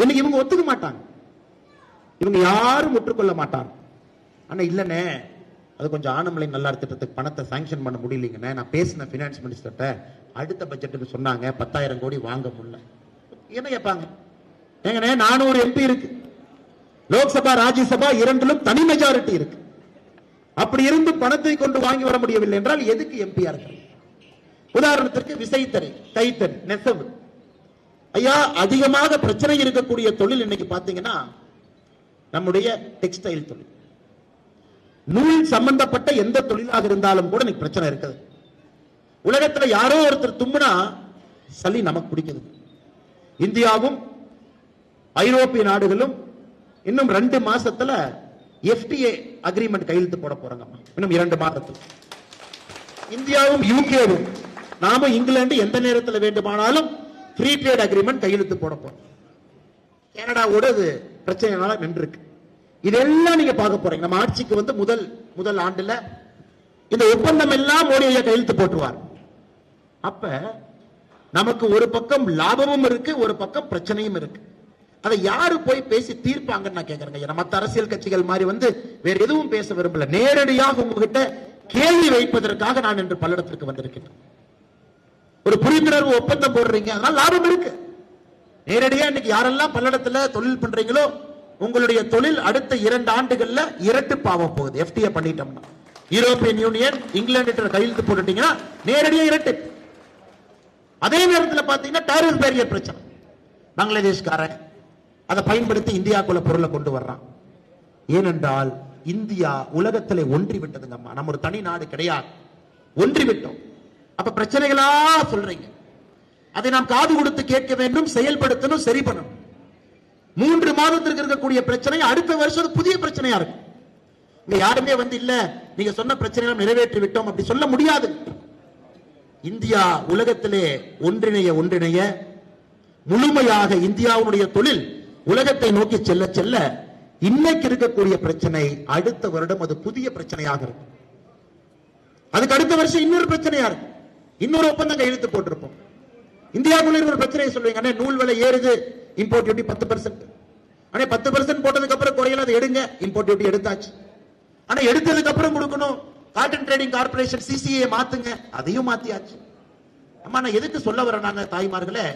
இன்னைக்கு இவங்க ஒத்துக்க மாட்டாங்க. இவங்க யாரும் ஒற்றுக்கொள்ள மாட்டாங்க. ஆனா இல்லைண்ணே. அது கொஞ்சம் ஆனமலை நல்லார் திட்டத்துக்கு பணத்தை சாங்ஷன் பண்ண முடியலைங்கண்ணே. நான் பேசின ஃபினான்ஸ் மினிஸ்டர்கிட்ட அடுத்த பட்ஜெட்டுக்கு சொன்னாங்க பத்தாயிரம் கோடி வாங்க முடியல. என்ன கேட்பாங்க? ஏங்கண்ணே நானூறு எம்பி இருக்கு. லோக்சபா ராஜ்யசபா இரண்டிலும் தனி மெஜாரிட்டி இருக்கு. அப்படி இருந்து பணத்தை கொண்டு வாங்கி வர முடியவில்லை என்றால் எதுக்கு எம்பியா இருக்கிறது உதாரணத்திற்கு விசைத்தறி கைத்தறி நெசவு. ஐயா அதிகமாக பிரச்சனை இருக்கக்கூடிய தொழில் இன்னைக்கு பாத்தீங்கன்னா நம்முடைய டெக்ஸ்டைல் தொழில். நூல் சம்பந்தப்பட்ட எந்த தொழிலாக இருந்தாலும் கூட இன்னைக்கு பிரச்சனை இருக்குது. உலகத்துல யாரோ ஒருத்தர் தும்முனா சளி நமக்கு பிடிக்குது. இந்தியாவும் ஐரோப்பிய நாடுகளும் இன்னும் ரெண்டு மாசத்துல எஃப்டிஏ அக்ரிமெண்ட் கையெழுத்து போட போறாங்க. இன்னும் இரண்டு மாதத்தில். இந்தியாவும் யூகேவும் நாம இங்கிலாந்து எந்த நேரத்தில் வேண்டுமானாலும் ஃப்ரீ ட்ரேட் அக்ரிமெண்ட் கையெழுத்து போட போறோம். கனடாவோட அது பிரச்சனைனால நின்றுருக்கு. இதெல்லாம் நீங்க பார்க்க போறீங்க. நம்ம ஆட்சிக்கு வந்து முதல் முதல் ஆண்டுல இந்த ஒப்பந்தம் எல்லாம் மோடி ஐயா கையெழுத்து போட்டுருவார். அப்ப நமக்கு ஒரு பக்கம் லாபமும் இருக்கு ஒரு பக்கம் பிரச்சனையும் இருக்கு. அதை யாரு போய் பேசி தீர்ப்பாங்கன்னு நான் கேட்கறேங்க ஐயா. மத்த அரசியல் கட்சிகள் மாதிரி வந்து வேற எதுவும் பேச விரும்பல. நேரடியாக உங்ககிட்ட கேள்வி வைப்பதற்காக நான் இன்று பல்லடத்திற்கு வந்திருக்கிறேன் ஒரு புரிந்துணர்வு ஒப்பந்தம் போடுறீங்க. அதனால லாபம் இருக்கு. நேரடியா இன்னைக்கு யாரெல்லாம் பல்லடத்துல தொழில் பண்றீங்களோ உங்களுடைய தொழில் அடுத்த இரண்டு ஆண்டுகள்ல இரட்டு பாவம் போகுது எஃப்டிஏ பண்ணிட்டோம்னா. யூரோப்பியன் யூனியன் இங்கிலாந்து கையெழுத்து போட்டுட்டீங்கன்னா நேரடியா இரட்டு. அதே நேரத்தில் பாத்தீங்கன்னா டாரிஃப் பேரியர் பிரச்சனை. பங்களாதேஷ்காரன் அதை பயன்படுத்தி இந்தியாக்குள்ள பொருளை கொண்டு வர்றான். ஏனென்றால் இந்தியா உலகத்திலே ஒன்றி விட்டதுங்கம்மா நம்ம ஒரு தனி நாடு கிடையாது. ஒன்றி விட்டோம் அப்ப பிரச்சனைகளா சொல்றீங்க. அதை நாம் காது கொடுத்து கேட்க வேண்டும் செயல்படுத்தணும் சரி பண்ணணும் மூன்று மாதத்திற்கு இருக்கக்கூடிய பிரச்சனை அடுத்த வருஷம் அது புதிய பிரச்சனையா இருக்கும். இங்க யாருமே வந்து இல்ல நீங்க சொன்ன பிரச்சனைகளை நிறைவேற்றி விட்டோம் அப்படி சொல்ல முடியாது. இந்தியா உலகத்திலே ஒன்றிணைய ஒன்றிணைய முழுமையாக இந்தியாவுடைய தொழில் உலகத்தை நோக்கி செல்ல செல்ல இன்னைக்கு இருக்கக்கூடிய பிரச்சனை அடுத்த வருடம் அது புதிய பிரச்சனையாக இருக்கும். அதுக்கு அடுத்த வருஷம் இன்னொரு பிரச்சனையா இருக்கும். இன்னொரு ஒப்பந்தம் கையெழுத்து போட்டிருப்போம். இந்தியாவுக்குள்ள இருக்கிற பிரச்சனையை சொல்லுவீங்க. அண்ணே நூல் விலை ஏறுது இம்போர்ட் டியூட்டி பத்து பர்சன்ட் அண்ணே பத்து பர்சன்ட் போட்டதுக்கு அப்புறம் குறையல அதை எடுங்க. இம்போர்ட் டியூட்டி எடுத்தாச்சு. ஆனா எடுத்ததுக்கு அப்புறம் கொடுக்கணும். காட்டன் ட்ரேடிங் கார்பரேஷன் சிசிஏ மாத்துங்க. அதையும் மாத்தியாச்சு. அம்மா நான் எதுக்கு சொல்ல வரேன் நாங்க தாய்மார்களே?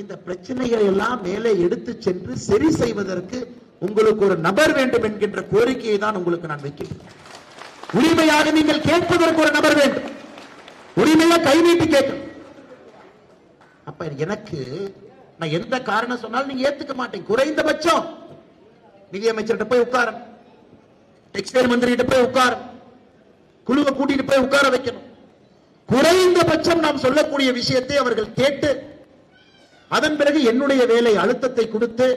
இந்த பிரச்சனைகளை எல்லாம் மேலே எடுத்து சென்று சரி செய்வதற்கு உங்களுக்கு ஒரு நபர் வேண்டும் என்கின்ற கோரிக்கையை தான் உங்களுக்கு நான் வைக்கிறேன். உரிமையாக நீங்கள் கேட்பதற்கு ஒரு நபர் வேண்டும். உரிமையா கை நீட்டி கேட்கணும் அப்ப எனக்கு நான் எந்த காரணம் சொன்னாலும் நீங்க ஏத்துக்க மாட்டேன். குறைந்தபட்சம் நிதியமைச்சர்கிட்ட போய் உட்கார. டெக்ஸ்டைல் மந்திரிகிட்ட போய் உட்கார. குழுவை கூட்டிட்டு போய் உட்கார வைக்கணும். குறைந்தபட்சம் நாம் சொல்லக்கூடிய விஷயத்தை அவர்கள் கேட்டு அதன் பிறகு என்னுடைய வேலை அழுத்தத்தை கொடுத்து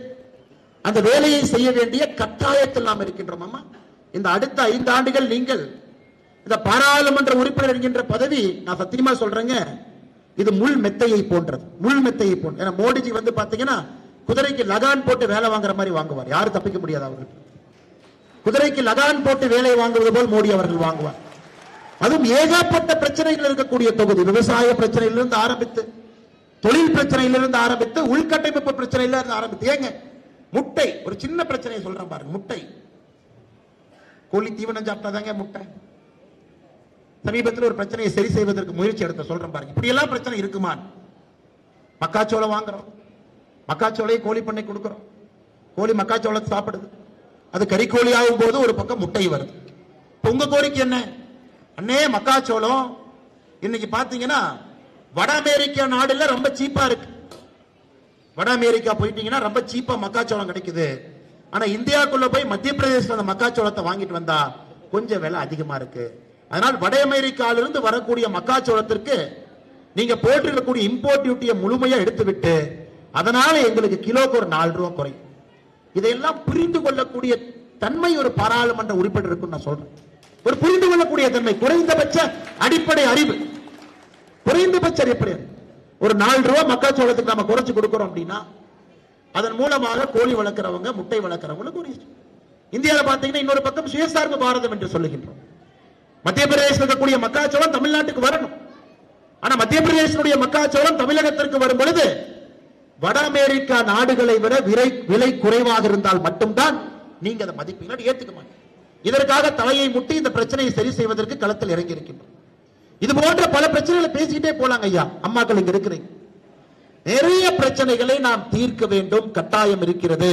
அந்த வேலையை செய்ய வேண்டிய கட்டாயத்தில் நாம் இருக்கின்றோம். அம்மா இந்த அடுத்த ஐந்து ஆண்டுகள் நீங்கள் இந்த பாராளுமன்ற உறுப்பினர் என்கின்ற பதவி நான் சத்தியமா சொல்றேங்க இது முள் மெத்தையை போன்றது. முள் மெத்தையை போன்ற ஏன்னா மோடிஜி வந்து பாத்தீங்கன்னா குதிரைக்கு லகான் போட்டு வேலை வாங்குற மாதிரி வாங்குவார். யாரும் தப்பிக்க முடியாது அவர்கள் குதிரைக்கு லகான் போட்டு வேலை வாங்குவது போல் மோடி அவர்கள் வாங்குவார். அதுவும் ஏகப்பட்ட பிரச்சனைகள் இருக்கக்கூடிய தொகுதி. விவசாய பிரச்சனையிலிருந்து ஆரம்பித்து தொழில் பிரச்சனையிலிருந்து ஆரம்பித்து உள்கட்டமைப்பு பிரச்சனையிலிருந்து ஆரம்பித்து. ஏங்க முட்டை. ஒரு சின்ன பிரச்சனையை சொல்றேன் பாருங்க முட்டை. கோழி தீவனம் சாப்பிட்டாதாங்க முட்டை. சமீபத்தில் ஒரு பிரச்சனையை சரி செய்வதற்கு முயற்சி எடுத்த சொல்றேன் பாருங்க. இப்படி எல்லாம் பிரச்சனை இருக்குமா? மக்காச்சோளம் வாங்குறோம். மக்காச்சோளையை கோழி பண்ணை கொடுக்குறோம். கோழி மக்காச்சோளத்தை சாப்பிடுது. அது கறிக்கோழி ஆகும் போது ஒரு பக்கம் முட்டை வருது. இப்ப உங்க கோரிக்கை என்ன? அண்ணே மக்காச்சோளம் இன்னைக்கு பாத்தீங்கன்னா வட அமெரிக்கா நாடுல ரொம்ப சீப்பா இருக்கு. வட அமெரிக்கா போயிட்டீங்கன்னா ரொம்ப சீப்பா மக்காச்சோளம் கிடைக்குது. ஆனா இந்தியாக்குள்ள போய் மத்திய பிரதேசத்துல அந்த மக்காச்சோளத்தை வாங்கிட்டு வந்தா கொஞ்சம் விலை அதிகமா இருக்கு. அதனால் வட அமெரிக்காவிலிருந்து வரக்கூடிய மக்காச்சோளத்திற்கு நீங்க போட்டிருக்கக்கூடிய இம்போர்ட் டியூட்டியை முழுமையா எடுத்துவிட்டு அதனால எங்களுக்கு கிலோக்கு ஒரு நாலு ரூபா குறையும். இதையெல்லாம் புரிந்து கொள்ளக்கூடிய தன்மை ஒரு பாராளுமன்ற உறுப்பினர் இருக்கும் நான் சொல்றேன். ஒரு புரிந்து கொள்ளக்கூடிய தன்மை குறைந்தபட்ச அடிப்படை அறிவு. குறைந்தபட்ச அடிப்படை ஒரு நாலு ரூபா மக்காச்சோளத்துக்கு நம்ம குறைச்சு கொடுக்கிறோம் அப்படின்னா அதன் மூலமாக கோழி வளர்க்கிறவங்க முட்டை வளர்க்கிறவங்களுக்கு ஒரு இந்தியாவில் பார்த்தீங்கன்னா இன்னொரு பக்கம் சுயசார்பு பாரதம் என்று சொல்லுகின்றோம். மத்திய பிரதேசத்தில் இருக்கக்கூடிய மக்காச்சோளம் தமிழ்நாட்டுக்கு வரணும். ஆனா மத்திய பிரதேசனுடைய மக்காச்சோளம் தமிழகத்திற்கு வரும் பொழுது வட அமெரிக்கா நாடுகளை விட விலை விலை குறைவாக இருந்தால் மட்டும்தான் நீங்க அதை மதிப்பீங்க ஏத்துக்க மாட்டீங்க இதற்காக தலையை முட்டி இந்த பிரச்சனையை சரி செய்வதற்கு களத்தில் இறங்கி இருக்கின்றோம் இது போன்ற பல பிரச்சனைகளை பேசிக்கிட்டே போலாங்க ஐயா அம்மாக்கள் இங்க இருக்கிறீங்க. நிறைய பிரச்சனைகளை நாம் தீர்க்க வேண்டும் கட்டாயம் இருக்கிறது.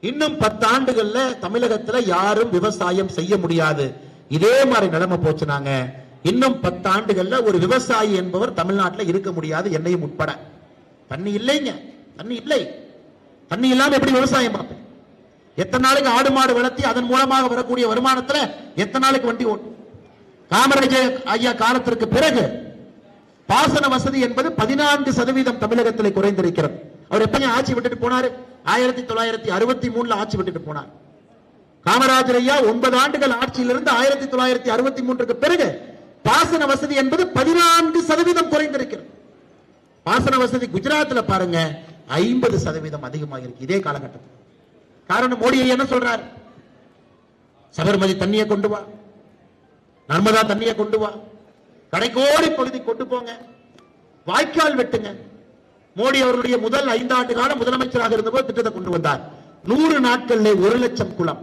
இன்னும் பத்தாண்டுகள்ல தமிழகத்துல யாரும் விவசாயம் செய்ய முடியாது. இதே மாதிரி நிலைமை போச்சுனாங்க. இன்னும் பத்து ஆண்டுகள்ல ஒரு விவசாயி என்பவர் தமிழ்நாட்டுல இருக்க முடியாது என்னையும் உட்பட. தண்ணி இல்லைங்க. தண்ணி இல்லை. தண்ணி இல்லாம எப்படி விவசாயம் பார்ப்பேன்? எத்தனை நாளைக்கு ஆடு மாடு வளர்த்தி அதன் மூலமாக வரக்கூடிய வருமானத்துல எத்தனை நாளைக்கு வண்டி ஓட்டும்? காமராஜர் ஐயா காலத்திற்கு பிறகு பாசன வசதி என்பது பதினான்கு சதவீதம் தமிழகத்தில் குறைந்திருக்கிறது. அவர் எப்பங்க ஆட்சி விட்டுட்டு போனாரு? ஆயிரத்தி தொள்ளாயிரத்தி அறுபத்தி மூணுல ஆட்சி விட்டுட்டு போனார். காமராஜர் ஐயா ஒன்பது ஆண்டுகள் ஆட்சியிலிருந்து ஆயிரத்தி தொள்ளாயிரத்தி அறுபத்தி மூன்றுக்கு பிறகு பாசன வசதி என்பது பதினான்கு சதவீதம் குறைந்திருக்கிறது. பாசன வசதி குஜராத்தில் பாருங்க ஐம்பது சதவீதம் அதிகமாக இருக்கு இதே காலகட்டத்தில். காரணம் மோடி ஐயா என்ன சொல்றார்? சபர்மதி தண்ணியை கொண்டு வா நர்மதா தண்ணியை கொண்டு வா கடைக்கோடி பகுதி கொண்டு போங்க வாய்க்கால் வெட்டுங்க. மோடி அவருடைய முதல் ஐந்தாண்டு காலம் முதலமைச்சராக இருந்தபோது திட்டத்தை கொண்டு வந்தார். நூறு நாட்கள்ல ஒரு லட்சம் குளம்.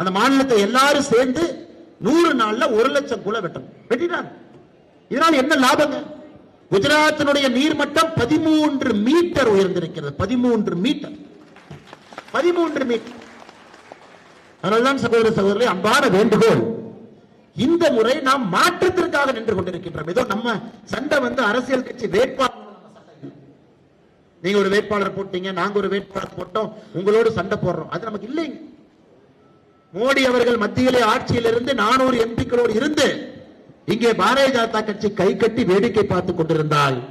அந்த மாநிலத்தை எல்லாரும் சேர்ந்து நூறு நாள்ல ஒரு லட்சம் கூட வெட்டணும். வெட்டிட்டாங்க. இதனால் என்ன லாபங்க? குஜராத்தினுடைய நீர்மட்டம் பதிமூன்று மீட்டர் உயர்ந்திருக்கிறது. பதிமூன்று மீட்டர். பதிமூன்று மீட்டர். அதனால்தான் சகோதர சகோதரர்களே அன்பான வேண்டுகோள். இந்த முறை நாம் மாற்றத்திற்காக நின்று கொண்டிருக்கின்றோம். ஏதோ நம்ம சண்டை வந்து அரசியல் கட்சி வேட்பாளர் நீங்க ஒரு வேட்பாளர் போட்டீங்க நாங்க ஒரு வேட்பாளர் போட்டோம் உங்களோடு சண்டை போடுறோம். அது நமக்கு இல்லைங்க. மோடி அவர்கள் மத்தியிலே ஆட்சியில் இருந்து நானூறு எம்பிக்களோடு இருந்து இங்கே பாரதிய ஜனதா கட்சி கை கட்டி வேடிக்கை பார்த்துக் கொண்டிருந்தால்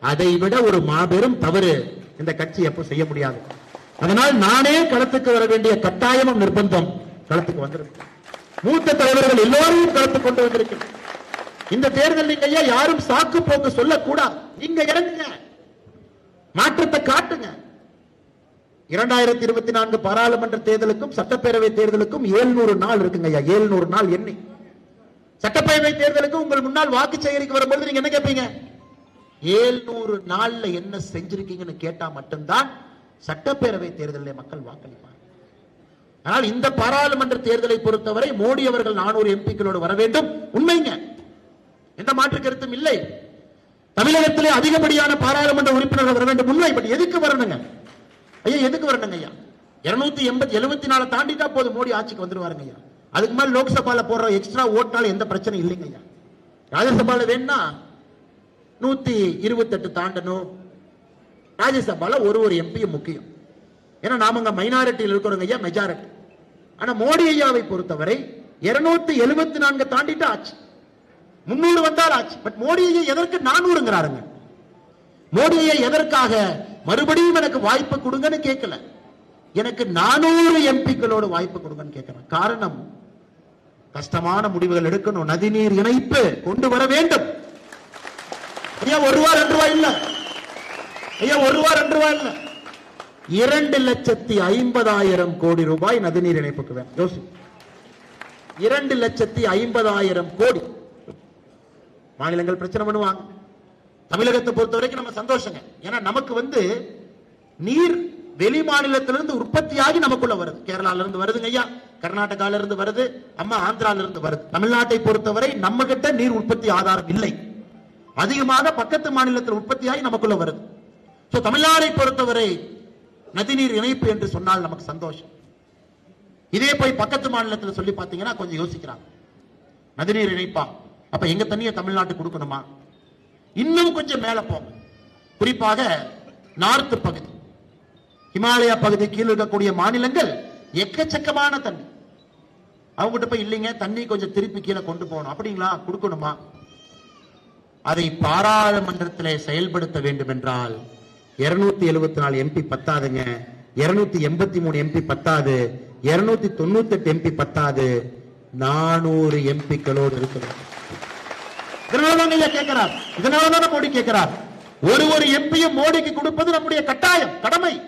அதை விட ஒரு மாபெரும் தவறு இந்த கட்சி எப்ப செய்ய முடியாது. அதனால் நானே களத்துக்கு வர வேண்டிய கட்டாயமும் நிர்பந்தம் களத்துக்கு வந்திருக்கு. மூத்த தலைவர்கள் எல்லோரையும் களத்துக் கொண்டு வந்திருக்கு இந்த தேர்தல் நீங்க ஐயா யாரும் சாக்கு போக்கு சொல்லக்கூடாது. நீங்க இறங்குங்க. மாற்றத்தை காட்டுங்க. இரண்டாயிரத்தி இருபத்தி நான்கு பாராளுமன்ற தேர்தலுக்கும் சட்டப்பேரவை தேர்தலுக்கும் ஏழ்நூறு நாள் இருக்குங்க ஐயா ஏழ்நூறு நாள் எண்ணி. சட்டப்பேரவை தேர்தலுக்கு உங்கள் முன்னால் வாக்கு சேகரிக்க வரும்போது நீங்க என்ன கேட்பீங்க ஏழ்நூறு நாள்ல என்ன செஞ்சிருக்கீங்கன்னு கேட்டா மட்டும்தான் சட்டப்பேரவை தேர்தலில் மக்கள் வாக்களிப்பாங்க ஆனால் இந்த பாராளுமன்ற தேர்தலை பொறுத்தவரை மோடி அவர்கள் நானூறு எம்பிக்களோடு வர வேண்டும். உண்மைங்க. எந்த மாற்று கருத்தும் இல்லை. தமிழகத்திலே அதிகப்படியான பாராளுமன்ற உறுப்பினர்கள் வர வேண்டும். உண்மை. பட் எதுக்கு வரணுங்க? ஐயா எதுக்கு வரணுங்க ஐயா? இருநூத்தி எண்பத்தி எழுபத்தி நாலு தாண்டிட்டா போதும். மோடி ஆட்சிக்கு வந்துருவாருங்க ஐயா. அதுக்கு மேலே லோக்சபால போடுற எக்ஸ்ட்ரா ஓட்டால எந்த பிரச்சனையும் இல்லைங்க ஐயா. ராஜ்யசபால வேணா நூத்தி இருபத்தெட்டு தாண்டணும். ராஜ்யசபால ஒரு ஒரு எம்பியும் முக்கியம். ஏன்னா நாம அங்க மைனாரிட்டியில் இருக்கிறோங்க ஐயா மெஜாரிட்டி ஆனா மோடி ஐயாவை பொறுத்தவரை இருநூத்தி எழுபத்தி நான்கு தாண்டிட்டு ஆச்சு முன்னூறு வந்தால் ஆச்சு பட் மோடி ஐயா எதற்கு நானூறுங்கிறாருங்க. மோடியை எதற்காக மறுபடியும் எனக்கு வாய்ப்பு கொடுங்கன்னு கேட்கல. எனக்கு நானூறு எம்பிக்களோடு வாய்ப்பு கொடுங்கன்னு கேட்கிறேன் காரணம் கஷ்டமான முடிவுகள் எடுக்கணும். நதிநீர் இணைப்பு கொண்டு வர வேண்டும். ஐயா ஒரு ரூபா ரெண்டு ரூபாய் இல்ல. ஐயா ஒரு ரூபா ரெண்டு ரூபாய் இல்ல. இரண்டு லட்சத்தி ஐம்பதாயிரம் கோடி ரூபாய் நதிநீர் இணைப்புக்கு வேணும். யோசி. இரண்டு லட்சத்தி ஐம்பதாயிரம் கோடி. மாநிலங்கள் பிரச்சனை பண்ணுவாங்க. தமிழகத்தை பொறுத்த வரைக்கும் நம்ம சந்தோஷங்க. ஏன்னா நமக்கு வந்து நீர் வெளி மாநிலத்திலிருந்து உற்பத்தியாகி நமக்குள்ள வருது. கேரளால இருந்து வருதுங்க ஐயா. கர்நாடகால இருந்து வருது. அம்மா ஆந்திரால இருந்து வருது. தமிழ்நாட்டை பொறுத்தவரை நம்ம கிட்ட நீர் உற்பத்தி ஆதாரம் இல்லை. அதிகமாக பக்கத்து மாநிலத்தில் உற்பத்தியாகி நமக்குள்ள வருது. ஸோ தமிழ்நாடை பொறுத்தவரை நதிநீர் இணைப்பு என்று சொன்னால் நமக்கு சந்தோஷம். இதே போய் பக்கத்து மாநிலத்தில் சொல்லி பார்த்தீங்கன்னா கொஞ்சம் யோசிக்கிறாங்க. நதிநீர் இணைப்பா? அப்ப எங்க தண்ணியை தமிழ்நாட்டுக்கு கொடுக்கணுமா? இன்னும் கொஞ்சம் மேல போகும். குறிப்பாக நார்த் பகுதி. ஹிமாலயா பகுதி கீழ் இருக்கக்கூடிய மாநிலங்கள் எக்கச்சக்கமான தண்ணி. அவங்ககிட்ட போய் இல்லைங்க தண்ணி கொஞ்சம் திருப்பி கீழே கொண்டு போகணும். அப்படிங்களா? கொடுக்கணுமா? அதை பாராளுமன்றத்திலே செயல்படுத்த வேண்டும் என்றால் இருநூத்தி எழுபத்தி நாலு எம்பி பத்தாதுங்க. இருநூத்தி எண்பத்தி மூணு எம்பி பத்தாது. இருநூத்தி தொண்ணூத்தி எட்டு எம்பி பத்தாது. நானூறு எம்பிக்களோடு இருக்கிறோம் இதனாலதான் ஐயா கேட்கிறார்? இதனாலதான் மோடி கேட்கிறார்? ஒரு ஒரு எம்பியும் மோடிக்கு கொடுப்பது நம்முடைய கட்டாயம் கடமை.